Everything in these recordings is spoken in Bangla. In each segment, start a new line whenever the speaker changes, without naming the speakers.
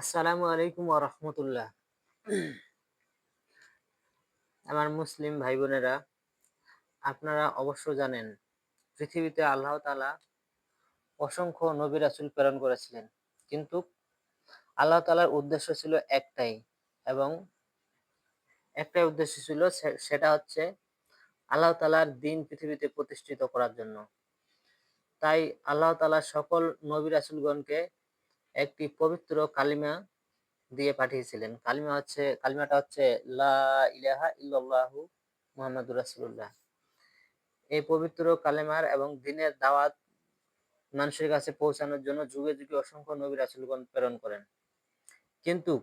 আসসালামু আলাইকুম রহমতুল্লাহ। আমার মুসলিম ভাই বোনেরা আপনারা অবশ্য জানেন, পৃথিবীতে আল্লাহ তালা অসংখ্য নবী রাসুল প্রেরণ করেছিলেন। কিন্তু আল্লাহ তালার উদ্দেশ্য ছিল একটাই এবং একটাই উদ্দেশ্য ছিল সেটা হচ্ছে আল্লাহ তালার দিন পৃথিবীতে প্রতিষ্ঠিত করার জন্য। তাই আল্লাহ তালা সকল নবী রাসুলগণকে একটি পবিত্র কালিমা দিয়ে পাঠিয়েছিলেন। কালিমা হচ্ছে, কালিমাটা হচ্ছে, লা ইলাহা ইল্লাল্লাহু মুহাম্মাদুর রাসূলুল্লাহ। এই পবিত্র কালেমার এবং দিনের দাওয়াত মানুষের কাছে পৌঁছানোর জন্য যুগে যুগে অসংখ্য নবী রাসুলগণ প্রেরণ করেন। কিন্তু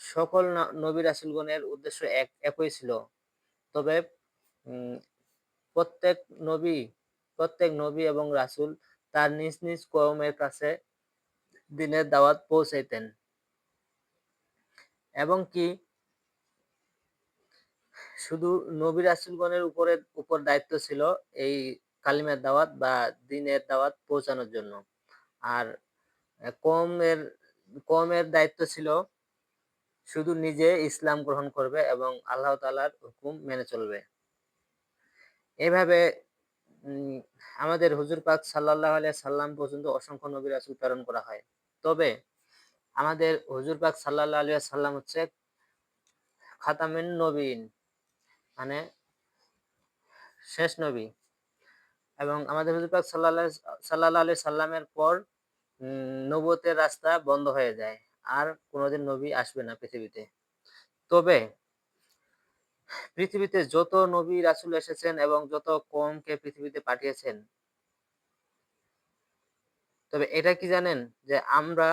সকল নবী রাসুলগণের উদ্দেশ্য এক, একই ছিল। তবে প্রত্যেক নবী প্রত্যেক নবী এবং রাসুল তার নিজ নিজ কর্মের কাছে দিনের দাওয়াত পৌঁছাইতেন। এবং কি শুধু নবী রাসুলগণের উপরে, উপর দায়িত্ব ছিল এই কালিমের দাওয়াত বা দিনের দাওয়াত পৌঁছানোর জন্য। আর কমের কমের দায়িত্ব ছিল শুধু নিজে ইসলাম গ্রহণ করবে এবং আল্লাহ তালার হুকুম মেনে চলবে। এভাবে আমাদের হুজুর পাক সাল্লাহ আলিয়া সাল্লাম পর্যন্ত অসংখ্য নবী রাসুল প্রেরণ করা হয়। তবে আমাদের হুজুর পাক সাল্লাহ আলিয়া সাল্লাম হচ্ছে খাতামিন নবীন মানে শেষ নবী। এবং আমাদের হুজুর পাক সাল্লাহ সাল্লাহ আলি সাল্লামের পর নবতের রাস্তা বন্ধ হয়ে যায়। আর কোনোদিন নবী আসবে না পৃথিবীতে। তবে পৃথিবীতে যত নবী রাসুল এসেছেন এবং যত কমকে পৃথিবীতে পাঠিয়েছেন তবে এটা কি জানেন? যে আমরা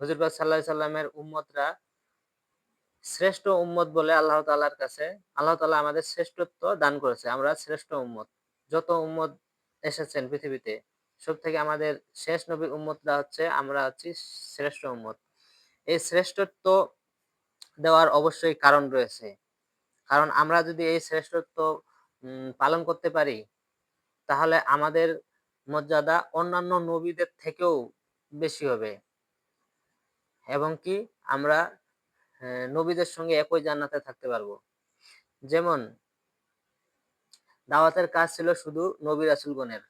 হজরত সাল্লাহ সাল্লামের উম্মতরা শ্রেষ্ঠ উম্মত বলে আল্লাহ তালার কাছে, আল্লাহ তালা আমাদের শ্রেষ্ঠত্ব দান করেছে। আমরা শ্রেষ্ঠ উম্মত। যত উম্মত এসেছেন পৃথিবীতে, সব থেকে আমাদের শেষ নবীর উম্মতরা হচ্ছে, আমরা হচ্ছি শ্রেষ্ঠ উম্মত। এই শ্রেষ্ঠত্ব দেওয়ার অবশ্যই কারণ রয়েছে। কারণ আমরা যদি এই শ্রেষ্ঠত্ব পালন করতে পারি, তাহলে আমাদের মর্যাদা অন্যান্য নবীদের থেকেও বেশি হবে। এবং কি আমরা নবীদের সঙ্গে একই জান্নাতে থাকতে পারব। যেমন, দাওয়াতের কাজ ছিল শুধু নবী রাসুলগণের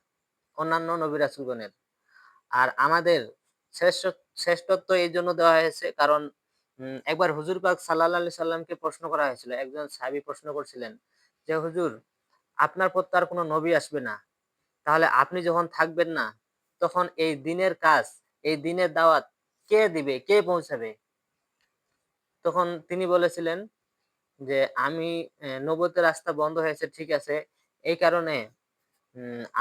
অন্যান্য নবী রাসুলগণের আর আমাদের শ্রেষ্ঠ, শ্রেষ্ঠত্ব এই জন্য দেওয়া হয়েছে কারণ একবার হুজুর পাক সাল্লাহ সাল্লামকে প্রশ্ন করা হয়েছিল। একজন সাহাবি প্রশ্ন করছিলেন যে, হুজুর, আপনার পর তার কোনো নবী আসবে না। তাহলে আপনি যখন থাকবেন না, তখন এই দিনের কাজ, এই দিনের দাওয়াত কে দিবে? কে পৌঁছাবে? তখন তিনি বলেছিলেন যে, আমি নবতের রাস্তা বন্ধ হয়েছে, ঠিক আছে। এই কারণে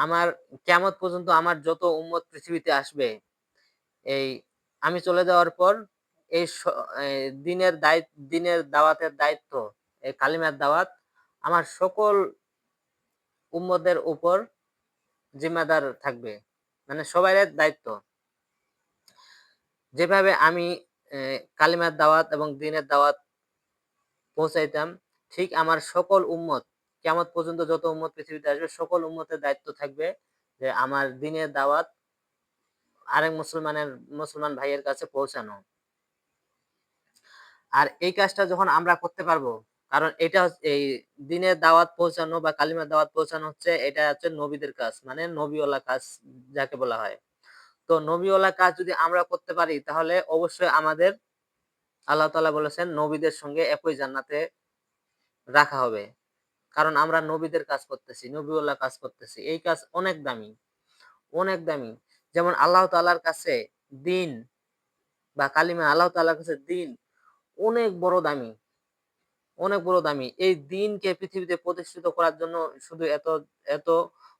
আমার কেমত পর্যন্ত আমার যত উম্মত পৃথিবীতে আসবে, এই আমি চলে যাওয়ার পর এই দিনের দায়িত্ব দিনের দাওয়াতের দায়িত্ব, এই কালিমার দাওয়াত আমার সকল উম্মদের উপর জিম্মাদার থাকবে। মানে সবাই দায়িত্ব। যেভাবে আমি কালিমার দাওয়াত এবং দিনের দাওয়াত পৌঁছাইতাম, ঠিক আমার সকল উম্মত কেমন পর্যন্ত যত উম্মত পৃথিবীতে আসবে, সকল উম্মতের দায়িত্ব থাকবে যে আমার দিনের দাওয়াত আরেক মুসলমানের, মুসলমান ভাইয়ের কাছে পৌঁছানো। আর এই কাজটা যখন আমরা করতে পারব কারণ এটা এই দিনের দাওয়াত পৌঁছানো বা কালিমার দাওয়াত পৌঁছানো হচ্ছে, এটা হচ্ছে নবীদের কাজ মানে নবীওয়ালা কাজ যাকে বলা হয়। তো নবীওয়ালা কাজ যদি আমরা করতে পারি, তাহলে অবশ্যই আমাদের আল্লাহ তালা বলেছেন নবীদের সঙ্গে একই জান্নাতে রাখা হবে। কারণ আমরা নবীদের কাজ করতেছি, নবীওয়ালা কাজ করতেছি, এই কাজ অনেক দামি অনেক দামি। যেমন আল্লাহ তালার কাছে দিন বা কালিমা আল্লাহ তালার কাছে দিন অনেক বড় দামি। অনেক বড় দামি। এই দিনকে পৃথিবীতে প্রতিষ্ঠিত করার জন্য শুধু এত এত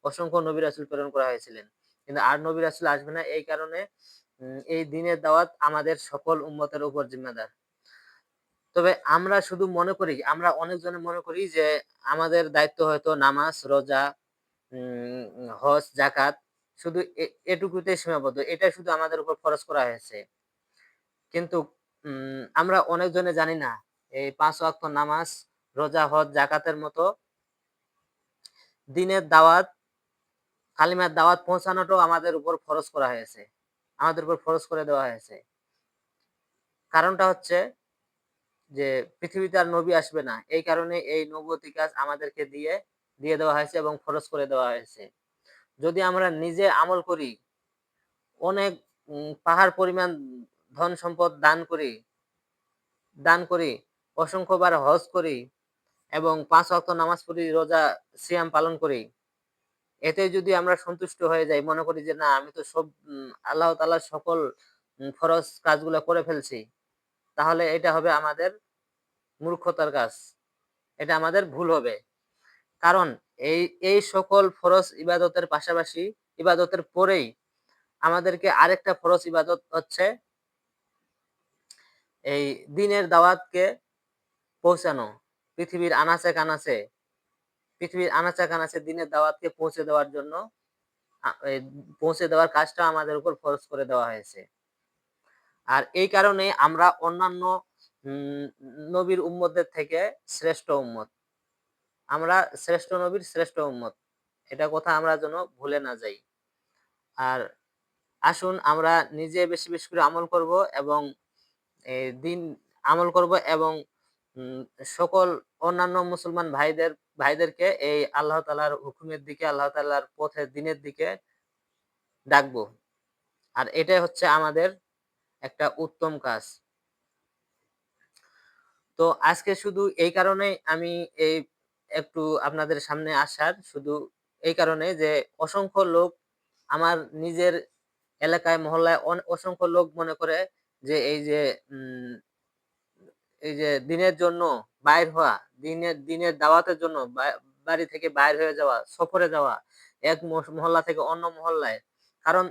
অসংখ্য নবী রাসুল প্রেরণ করা হয়েছিলেন। কিন্তু আর নবী রাসুল আসবে না এই কারণে এই দিনের দাওয়াত আমাদের সকল উম্মতের উপর জিম্মেদার। তবে আমরা শুধু মনে করি, আমরা অনেকজনে মনে করি যে আমাদের দায়িত্ব হয়তো নামাজ, রোজা হজ জাকাত শুধু এটুকুতে সীমাবদ্ধ। এটা শুধু আমাদের উপর খরচ করা হয়েছে। কিন্তু আমরা অনেকজনে জানি না এই পাঁচ ওয়াক্ত নামাজ রোজা হজ জাকাতের মতো দিনের দাওয়াত কালিমার দাওয়াত পৌঁছানোটাও আমাদের উপর ফরজ করা হয়েছে আমাদের উপর ফরজ করে দেওয়া হয়েছে কারণটা হচ্ছে যে পৃথিবীতে আর নবী আসবে না। এই কারণে এই নবুয়তি কাজ আমাদেরকে দিয়ে দিয়ে দেওয়া হয়েছে এবং ফরজ করে দেওয়া হয়েছে। যদি আমরা নিজে আমল করি, অনেক পাহাড় পরিমাণ ধন সম্পদ দান করি দান করি, অসংখ্যবার হজ করি এবং ৫ ওয়াক্ত নামাজ পড়ি, রোজা, সিয়াম পালন করি। এতে যদি আমরা সন্তুষ্ট হয়ে যাই, মনে করি যে না আমি তো সব আল্লাহ তাআলার সকল ফরজ কাজগুলো করে ফেলছি। তাহলে এটা হবে আমাদের মূর্খতার কাজ। এটা আমাদের ভুল হবে। কারণ এই, এই সকল ফরজ ইবাদতের পাশাপাশি ইবাদতের পরেই আমাদেরকে আরেকটা ফরজ ইবাদত হচ্ছে এই দিনের দাওয়াতকে পৌঁছানো। পৃথিবীর আনাচে-কানাচে পৃথিবীর আনাচে-কানাচে দিনের দাওয়াতকে পৌঁছে দেওয়ার জন্য পৌঁছে দেওয়ার কাজটা আমাদের উপর ফরজ করে দেওয়া হয়েছে। আর এই কারণে আমরা অন্যান্য নবীর উম্মতদের থেকে শ্রেষ্ঠ উম্মত। আমরা শ্রেষ্ঠ নবীর শ্রেষ্ঠ উম্মত। এটা কথা আমরা যেন ভুলে না যাই। আর আসুন আমরা নিজে বেশি, বেশি করে আমল করব এবং দিন আমল করব এবং সকল অন্যান্য মুসলমান ভাইদের ভাইদেরকে এই আল্লাহ তালার হুকুমের দিকে, আল্লাহ তালার পথের দিনের দিকে ডাকবো। আর এটাই হচ্ছে আমাদের একটা উত্তম কাজ। তো আজকে শুধু এই কারণেই আমি এই একটু আপনাদের সামনে আসার শুধু এই কারণে যে অসংখ্য লোক আমার নিজের এলাকায় মহল্লায় অসংখ্য লোক মনে করে যে এই যে এই যে দিনের জন্য বাইর হওয়া, দিনের দিনের দাওয়াতের জন্য বাড়ি থেকে বাইর হয়ে যাওয়া, সফরে যাওয়া, এক মহল্লা থেকে অন্য মহল্লায়। কারণ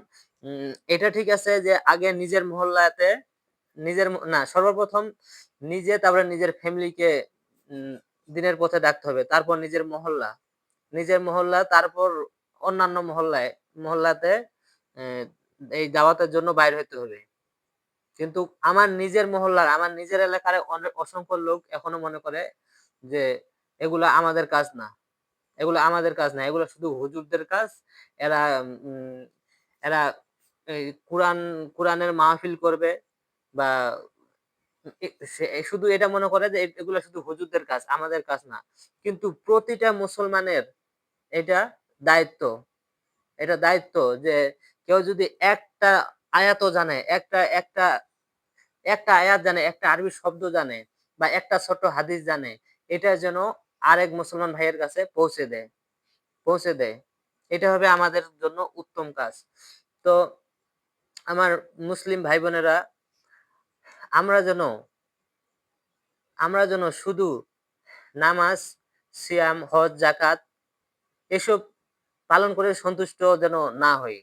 এটা ঠিক আছে যে আগে নিজের মহল্লাতে নিজের না সর্বপ্রথম নিজে তারপরে নিজের ফ্যামিলিকে দিনের পথে ডাকতে হবে। তারপর নিজের মহল্লা। নিজের মহল্লা তারপর অন্যান্য মহল্লায় মহল্লাতে এই দাওয়াতের জন্য বাইর হইতে হবে। কিন্তু আমার নিজের মহল্লার, আমার নিজের এলাকার অসংখ্য লোক এখনও মনে করে যে এগুলা আমাদের কাজ না। এগুলা আমাদের কাজ না। এগুলা শুধু হুজুরদের কাজ। এরা এরা কুরআন কুরআনের মাহফিল করবে বা শুধু এটা মনে করে যে এগুলা শুধু হুজুরদের কাজ, আমাদের কাজ না। কিন্তু প্রতিটা মুসলমানের এটা দায়িত্ব। এটা দায়িত্ব যে কেউ যদি একটা আয়াতও জানে, একটা একটা একটা আয়াত জানে, একটা আরবি শব্দ জানে বা একটা ছোট হাদিস জানে, এটা যেন আরেক মুসলমান ভাইয়ের কাছে পৌঁছে দেয় পৌঁছে দেয়। এটা হবে আমাদের জন্য উত্তম কাজ। তো আমার মুসলিম ভাই বোনেরা আমরা যেন আমরা যেন শুধু নামাজ, সিয়াম, হজ, জাকাত এসব পালন করে সন্তুষ্ট যেন না হই।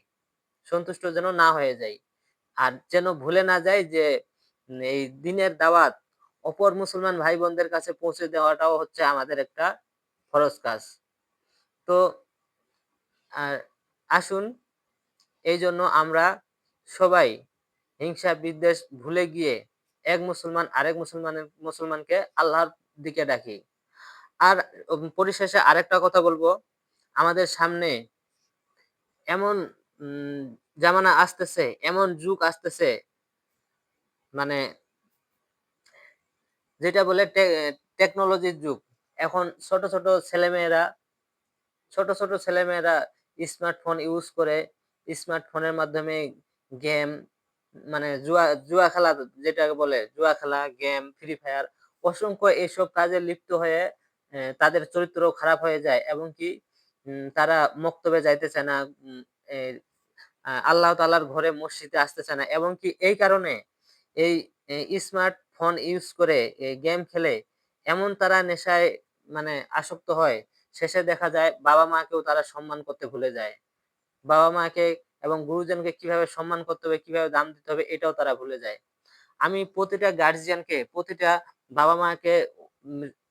সন্তুষ্ট যেন না হয়ে যাই। আর যেন ভুলে না যাই যে এই দিনের দাওয়াত অপর মুসলমান ভাই বোনদের কাছে পৌঁছে দেওয়াটাও হচ্ছে আমাদের একটা ফরজ কাজ। তো আসুন এই জন্য আমরা সবাই হিংসা বিদ্বেষ ভুলে গিয়ে এক মুসলমান আরেক মুসলমানের মুসলমানকে আল্লাহর দিকে ডাকি। আর পরিশেষে আরেকটা কথা বলব, আমাদের সামনে এমন জামানা আসতেছে, এমন যুগ আসতেছে মানে যেটা বলে টেকনোলজির যুগ। এখন ছোট, ছোট ছেলেমেয়েরা ছোট, ছোট ছেলেমেয়েরা স্মার্টফোন ইউজ করে, স্মার্টফোনের মাধ্যমে গেম মানে জুয়া জুয়া খেলা যেটাকে বলে জুয়া খেলা, গেম, ফ্রি ফায়ার অসংখ্য এসব কাজে লিপ্ত হয়ে তাদের চরিত্র খারাপ হয়ে যায় এবং কি তারা মক্তবে যাইতে চায় না। আল্লাহ তাআলার ঘরে মসজিদে আসতে চায় না এবং কি এই কারণে এই স্মার্টফোন ইউজ করে গেম খেলে এমন তারা নেশায় মানে আসক্ত হয়, শেষে দেখা যায় বাবা-মাকেও তারা সম্মান করতে ভুলে যায়। বাবা-মাকে এবং গুরুজনকে কীভাবে সম্মান করতে হবে, কীভাবে দাম দিতে হবে এটাও তারা ভুলে যায়। আমি প্রতিটা গার্জিয়ানকে প্রতিটা বাবা-মাকে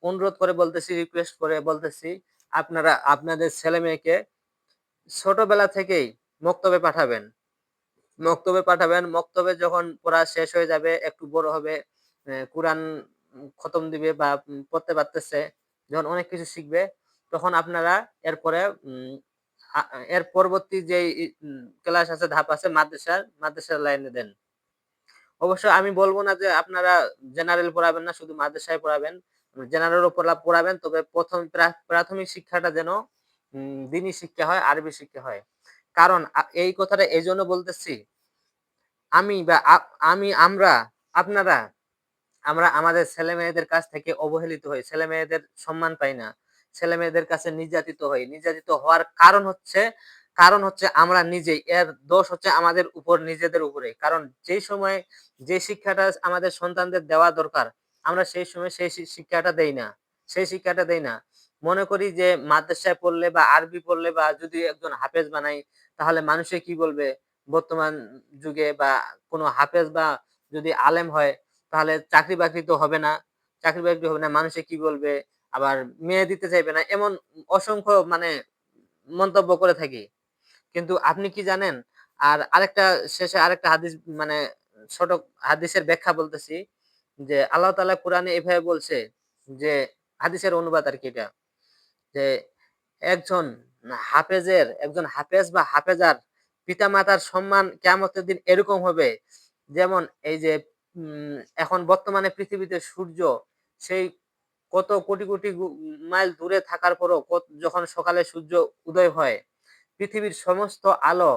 অনুরোধ করে বলতেছি, রিকোয়েস্ট করে বলতেছি, আপনারা আপনাদের ছেলে-মেয়েকে ছোটবেলা থেকেই মক্তবে পাঠাবেন। মক্তবে পাঠাবেন। মক্তবে যখন পড়া শেষ হয়ে যাবে, একটু বড় হবে, কুরআন খতম দিবে বা পড়তে পারতেছে, যখন অনেক কিছু শিখবে, তখন আপনারা এরপরে এর পরবর্তী যে ক্লাস আছে, ধাপ আছে মাদ্রাসার, মাদ্রাসার লাইনে দেন। অবশ্যই আমি বলব না যে আপনারা জেনারেল পড়াবেন না, শুধু মাদ্রাসায় পড়াবেন। জেনারেলও পড়া পড়াবেন তবে প্রথম প্রা প্রাথমিক শিক্ষাটা যেন উম দিনী শিক্ষা হয়, আরবি শিক্ষা হয়। কারণ এই কথাটা এইজন্য বলতেছি আমি বা আমি, আমরা, আপনারা, আমরা আমাদের ছেলেমেয়েদের কাছ থেকে অবহেলিত হই। ছেলেমেয়েদের সম্মান পাই না। ছেলেমেয়েদের কাছে নির্যাতিত হই। নির্যাতিত হওয়ার কারণ হচ্ছে কারণ হচ্ছে আমরা নিজেই। এর দোষ হচ্ছে আমাদের উপর নিজেদের উপরে। কারণ যেই সময় যে শিক্ষাটা আমাদের সন্তানদের দেওয়া দরকার, আমরা সেই সময় সেই শিক্ষাটা দেই না। সেই শিক্ষাটা দেই না। মনে করি যে মাদ্রাসায় পড়লে বা আরবি পড়লে বা যদি একজন হাফেজ বানাই, তাহলে মানুষে কি বলবে? বর্তমান যুগে বা কোন হাফেজ বা যদি আলেম হয়, তাহলে চাকরি-বাকরি তো হবে না। চাকরি-বাকরি হবে না। মানুষে কি বলবে? আবার মেয়ে দিতে চাইবে না। এমন অসংখ্য মানে মন্তব্য করে থাকি। কিন্তু আপনি কি জানেন? আর আরেকটা শেষে আরেকটা হাদিস মানে ছোট হাদিসের ব্যাখ্যা বলতেছি যে, আল্লাহ তাআলা কোরআনে এভাবে বলছে যে, হাদিসের অনুবাদ আর কি এটা। যে একজন হাফেজের একজন হাফেজ বা হাফেজার পিতা-মাতার সম্মান কিয়ামতের দিন এরকম হবে যেমন এই যে এখন বর্তমানে পৃথিবীতে সূর্য সেই কত কোটি, কোটি মাইল দূরে থাকার পরও যখন সকালে সূর্য উদয় হয়, পৃথিবীর সমস্ত আলো,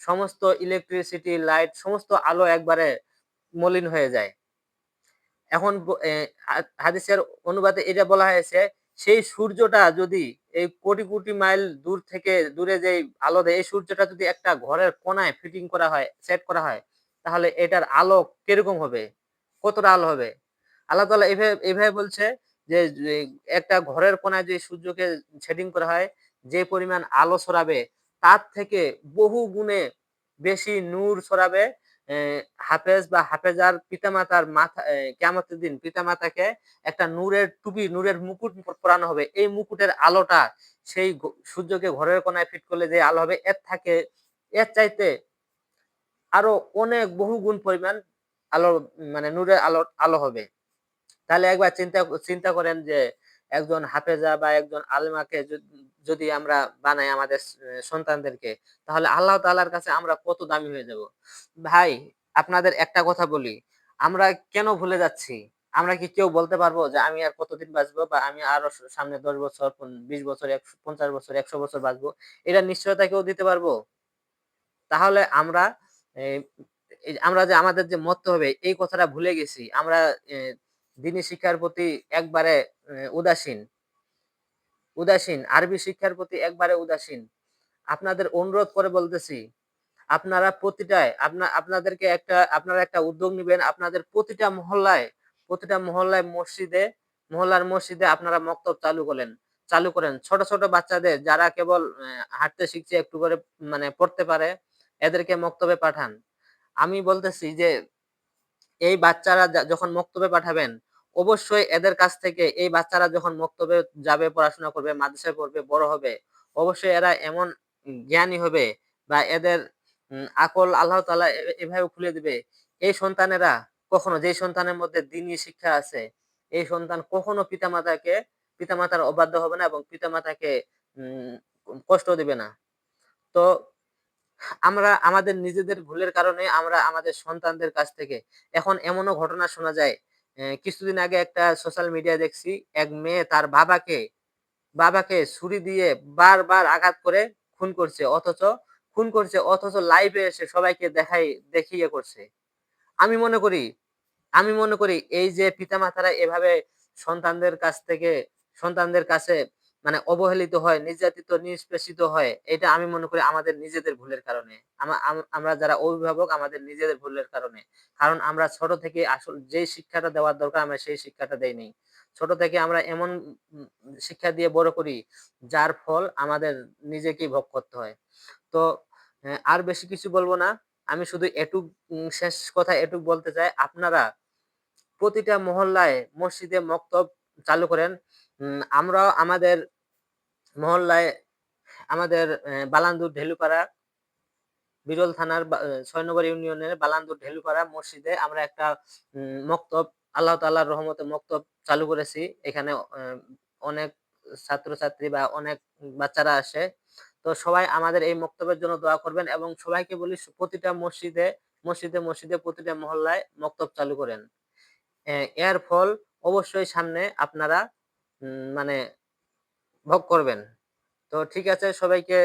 সমস্ত ইলেকট্রিসিটি, লাইট সমস্ত আলো একবারে মলিন হয়ে যায়। এখন হাদিসের অনুবাদে এটা বলা হয়েছে, সেই সূর্যটা যদি এই কোটি, কোটি মাইল দূর থেকে দূরে যেই আলো দেয়, এই সূর্যটা যদি একটা ঘরের কোনায় ফিটিং করা হয়, সেট করা হয়, তাহলে এটার আলো কীরকম হবে? কতটা আলো হবে? আল্লাহ তাআলা এভাবে এভাবে বলছে যে, যে একটা ঘরের কোনায় যে সূর্যকে সেটিং করা হয়, যে পরিমাণ আলো ছড়াবে তার থেকে বহু গুণে বেশি নূর ছড়াবে হাফেজ বা হাফেজার পিতামাতার মাথা এ কিয়ামতের দিন পিতামাতাকে একটা নূরের টুপি, নূরের মুকুট পরানো হবে। এই মুকুটের আলোটা সেই সূর্যকে ঘরের কোনায় ফিট করলে যে আলো হবে এর থাকে এর চাইতে আরও অনেক বহু গুণ পরিমাণ আলো মানে নূরের আলো আলো হবে। তাহলে একবার চিন্তা চিন্তা করেন যে একজন হাফেজা বা একজন আলেমাকে যদ আমরা বানাই আমাদের সন্তানদেরকে তাহলে আল্লাহ তাআলার কাছে আমরা কত দামি হয়ে যাব। ভাই আপনাদের একটা কথা বলি, আমরা কেন ভুলে যাচ্ছি? আমরা কি কেউ বলতে পারব যে আমি আর কতদিন বাঁচবো বা আমি আরও সামনে ১০ বছর, বিশ বছর, একশ ৫০ বছর, ১০০ বছর বাঁচবো? এটা নিশ্চয়তা কেউ দিতে পারব? তাহলে আমরা আমরা যে আমাদের যে মত হবে এই কথাটা ভুলে গেছি। আমরা দিনী শিক্ষার প্রতি একবারে উদাসীন। উদাসীন। আরবি শিক্ষার প্রতি একবারে উদাসীন। আপনাদের অনুরোধ করে বলতেছি, আপনারা প্রতিটায় আপনার আপনাদেরকে একটা আপনারা একটা উদ্যোগ নিবেন। আপনাদের প্রতিটা মহল্লায়, প্রতিটা মহল্লায় মসজিদে, মহল্লার মসজিদে আপনারা মক্তব চালু করেন চালু করেন। ছোট, ছোট বাচ্চাদের যারা কেবল হাঁটতে শিখছে, একটু করে মানে পড়তে পারে, এদেরকে মক্তবে পাঠান। আমি বলতেছি যে এই বাচ্চারা যখন মক্তবে পাঠাবেন, অবশ্যই এদের কাছ থেকে এই বাচ্চারা যখন মক্তবে যাবে, পড়াশোনা করবে, মাদ্রাসায় পড়বে, বড় হবে, অবশ্যই এরা এমন জ্ঞানী হবে বা এদের আকল আল্লাহ তাআলা এ এভাবে খুলে দিবে। এই সন্তানেরা কখনো যেই সন্তানের মধ্যে দ্বীনি শিক্ষা আছে, এই সন্তান কখনো পিতামাতাকে পিতামাতার অবাধ্য হবে না এবং পিতামাতাকে কষ্ট দিবে না। তো আমরা আমাদের নিজেদের ভুলের কারণে আমরা আমাদের সন্তানদের কাছ থেকে এখন এমনও ঘটনা শোনা যায়, কিছুদিন আগে একটা সোশ্যাল মিডিয়া দেখছি, এক মেয়ে তার বাবাকে, বাবাকে ছুরি দিয়ে বারবার আঘাত করে খুন করছে। অথচ খুন করছে অথচ লাইভে এসে সবাইকে দেখাই দেখিয়ে করছে। আমি মনে করি আমি মনে করি এই যে পিতামাতারা এভাবে সন্তানদের কাছ থেকে সন্তানদের কাছে মানে অবহেলিত হয়, নির্যাতিত, নিষ্পেষিত হয়, এটা আমি মনে করি আমাদের নিজেদের ভুলের কারণে। আমরা যারা অভিভাবক আমাদের নিজেদের ভুলের কারণে। কারণ আমরা ছোট থেকে আসল যে শিক্ষাটা দেওয়ার দরকার আমরা সেই শিক্ষাটা দেই নাই। ছোট থেকে আমরা এমন শিক্ষা দিয়ে বড় করি, যার ফল আমাদের নিজেকেই ভোগ করতে হয়। তো আর বেশি কিছু বলব না। আমি শুধু এটুক শেষ কথা এটুক বলতে চাই, আপনারা প্রতিটা মহল্লায় মসজিদে মক্তব চালু করেন। আমরা আমাদের মহল্লায় আমাদের বালান্দুর ঢেলুপাড়া, বিরল থানার বা, এ ৬ নম্বর ইউনিয়নের বালান্দুর ঢেলুপাড়া মসজিদে আমরা একটা মক্তব, আল্লাহ তাআলার রহমতে মক্তব চালু করেছি। এখানে অনেক ছাত্রছাত্রী বা অনেক বাচ্চারা আসে। তো সবাই আমাদের এই মক্তবের জন্য দোয়া করবেন এবং সবাইকে বলি প্রতিটা মসজিদে মসজিদে মসজিদে প্রতিটা মহল্লায় মক্তব চালু করেন এর ফল অবশ্যই সামনে আপনারা মানে ভোগ করবেন। তো ঠিক আছে, সবাইকে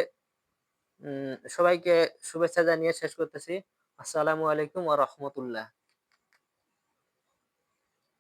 সবাইকে শুভেচ্ছা জানিয়ে শেষ করতেছি। আসসালামু আলাইকুম ওয়া রাহমাতুল্লাহ।